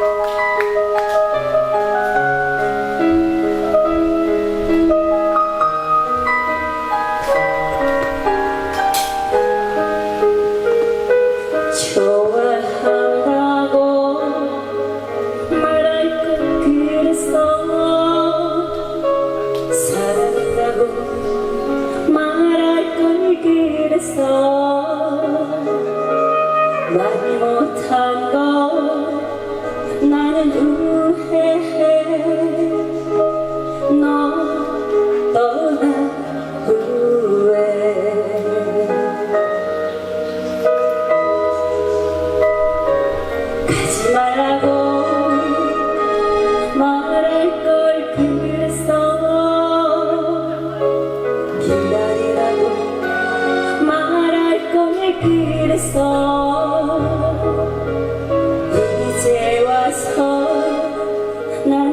좋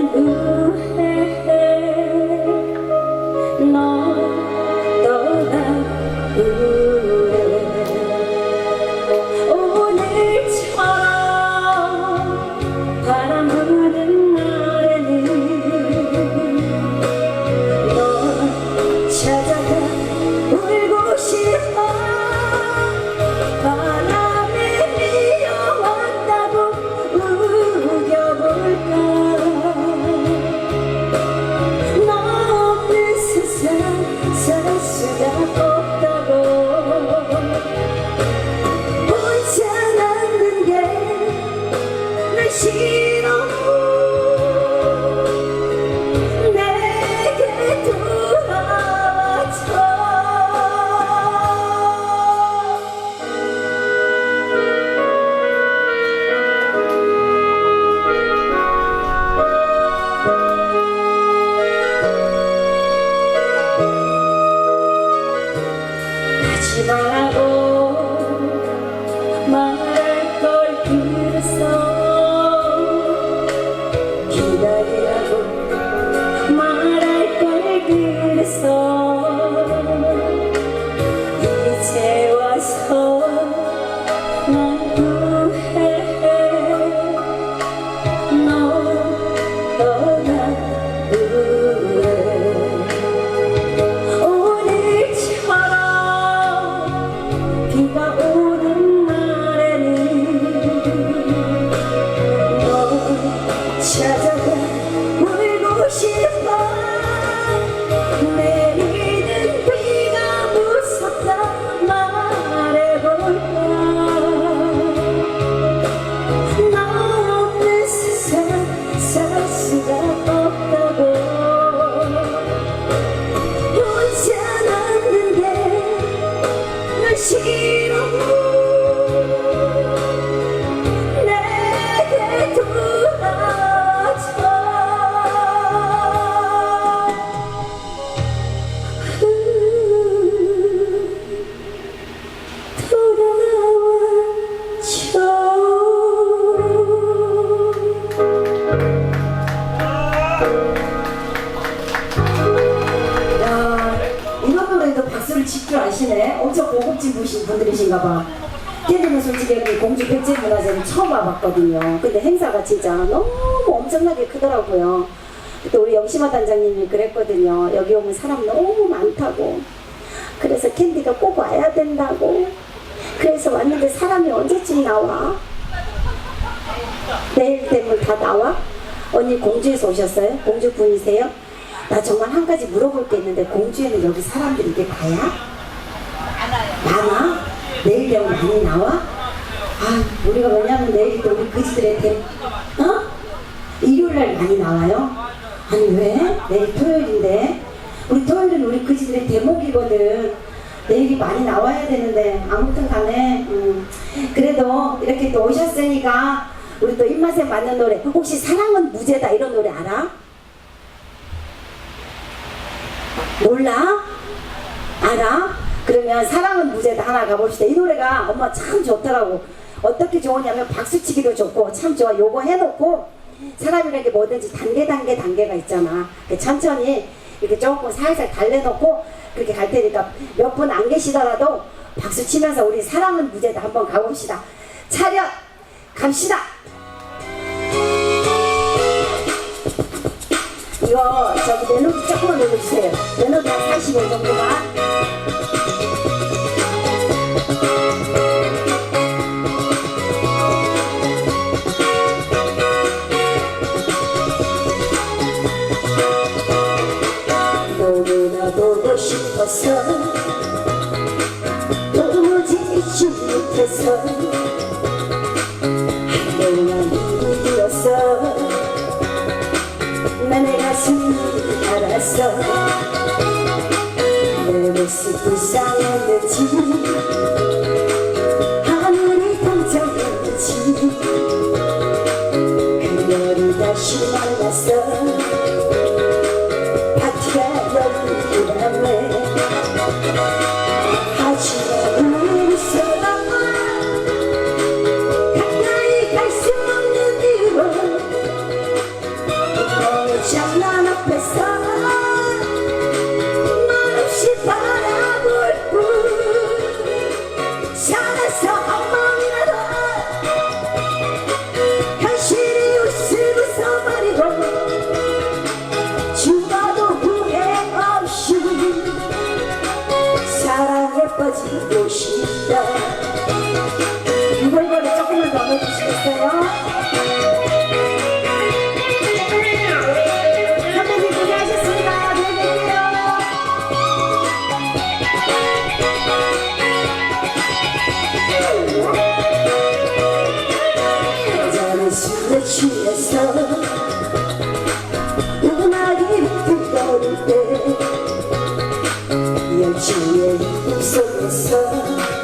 나는 분이신 분들이신가 봐. 걔들은 솔직히 여기 공주 백제 문화재는 처음 와봤거든요. 근데 행사가 진짜 너무 엄청나게 크더라고요. 또 우리 영심아 단장님이 그랬거든요. 여기 오면 사람 너무 많다고. 그래서 캔디가 꼭 와야 된다고. 그래서 왔는데 사람이 언제쯤 나와? 내일 되면 다 나와? 언니 공주에서 오셨어요? 공주 분이세요? 나 정말 한 가지 물어볼 게 있는데 공주에는 여기 사람들이 이게 다야? 많아? 내일 되면 많이 나와? 아 우리가 왜냐면 내일 또 우리 그지들의 대 어? 일요일날 많이 나와요? 아니 왜? 내일 토요일인데 우리 토요일은 우리 그지들의 대목이거든 내일이 많이 나와야 되는데 아무튼 간에 음, 그래도 이렇게 또 오셨으니까 우리 또 입맛에 맞는 노래 혹시 사랑은 무죄다 이런 노래 알아? 몰라? 알아? 그러면 사랑은 무죄다 하나 가봅시다. 이 노래가 엄마 참 좋더라고. 어떻게 좋으냐면 박수치기도 좋고 참 좋아. 요거 해놓고 사람이라는 게 뭐든지 단계 단계 단계가 있잖아. 그 천천히 이렇게 조금 살살 달래놓고 그렇게 갈 테니까 몇 분 안 계시더라도 박수 치면서 우리 사랑은 무죄다 한번 가봅시다. 차렷 갑시다. 이거 저기 내 눈이 조금만 눌러주세요. 내 눈이 한45 정도만. 너무나 보고 싶어서 도무지 잊지 못해서 그녀 이름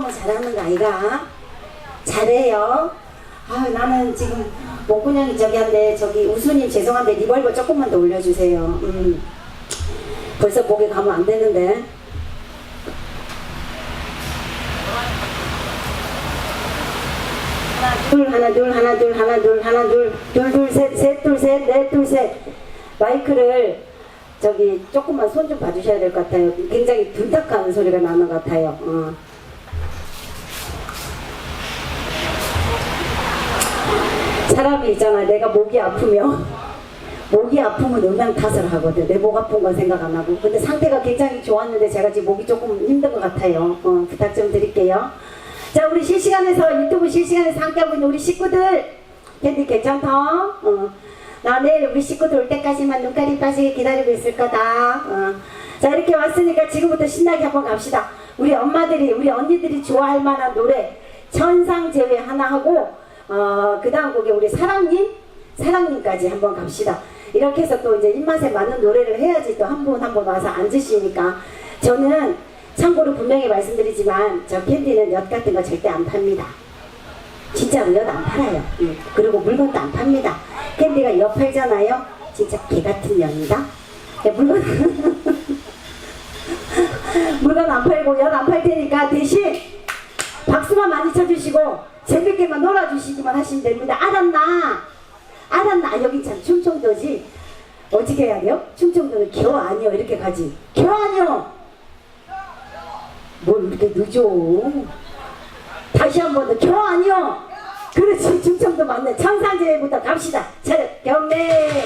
정도면 잘하는 거 아이가? 잘해요. 아 나는 지금 목구녕이 저기 한데 저기 우수님 죄송한데 리벌버 조금만 더 올려주세요. 음. 벌써 목에 가면 안 되는데. 하나 둘 하나 둘 하나 둘 하나 둘둘둘셋셋둘셋넷둘셋 마이크를 저기 조금만 손 좀 봐주셔야 될 것 같아요. 굉장히 둔탁한 소리가 나는 것 같아요. 어. 사람이 있잖아. 내가 목이 아프면 목이 아프면 음양 탓을 하거든. 내 목 아픈 건 생각 안 하고. 근데 상태가 굉장히 좋았는데 제가 지금 목이 조금 힘든 것 같아요. 어, 부탁 좀 드릴게요. 자, 우리 실시간에서 유튜브 실시간에서 함께하고 있는 우리 식구들 캔디 괜찮다? 어. 나 내일 우리 식구들 올 때까지만 눈가리 빠지게 기다리고 있을 거다. 어. 자, 이렇게 왔으니까 지금부터 신나게 한번 갑시다. 우리 엄마들이, 우리 언니들이 좋아할 만한 노래 천상 제외 하나 하고 어, 그 다음 곡에 우리 사랑님, 사랑님까지 한번 갑시다. 이렇게 해서 또 이제 입맛에 맞는 노래를 해야지 또 한 분 한 분 와서 앉으시니까 저는 참고로 분명히 말씀드리지만 저 캔디는 엿 같은 거 절대 안 팝니다. 진짜로 엿 안 팔아요. 예. 그리고 물건도 안 팝니다. 캔디가 엿 팔잖아요. 진짜 개 같은 년이다. 예, 물건 물건 안 팔고 엿 안 팔 테니까 대신 박수만 많이 쳐주시고 재밌게만 놀아주시기만 하시면 됩니다. 알았나? 알았나? 여기 참 충청도지. 어떻게 해야 돼요? 충청도는 겨 아니요 이렇게 가지. 겨 아니요. 뭘 이렇게 늦어? 다시 한 번 더 겨 아니요. 그렇지 충청도 맞네. 청산제부터 갑시다. 차렷 경례.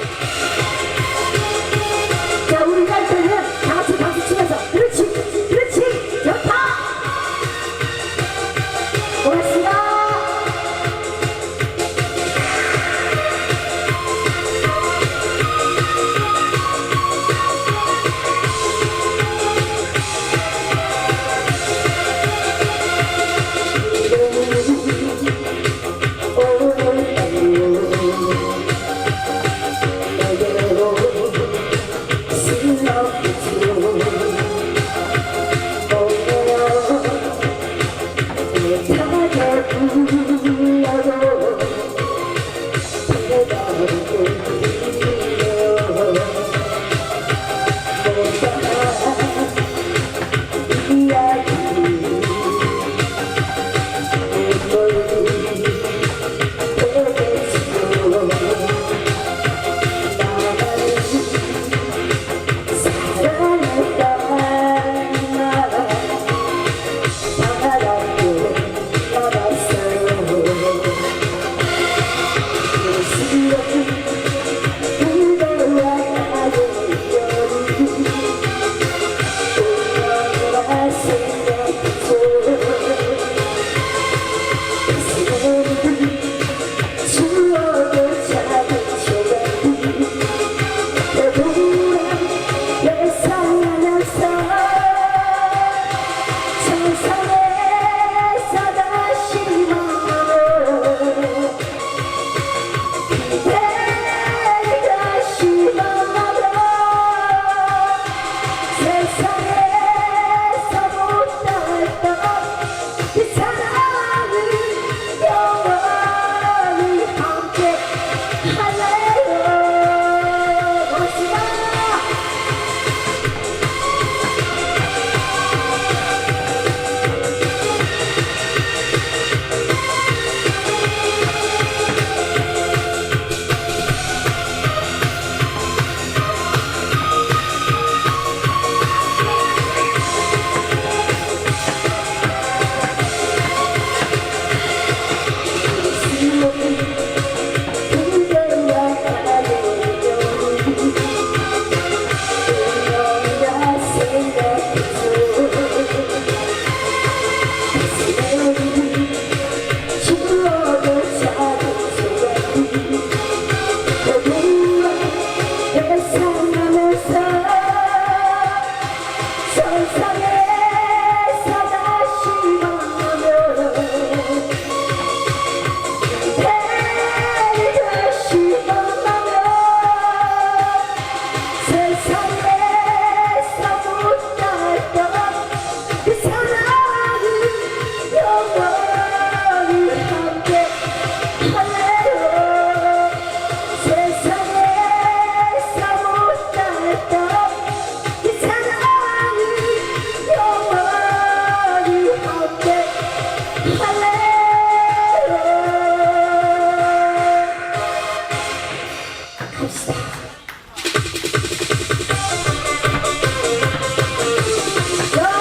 Yeah.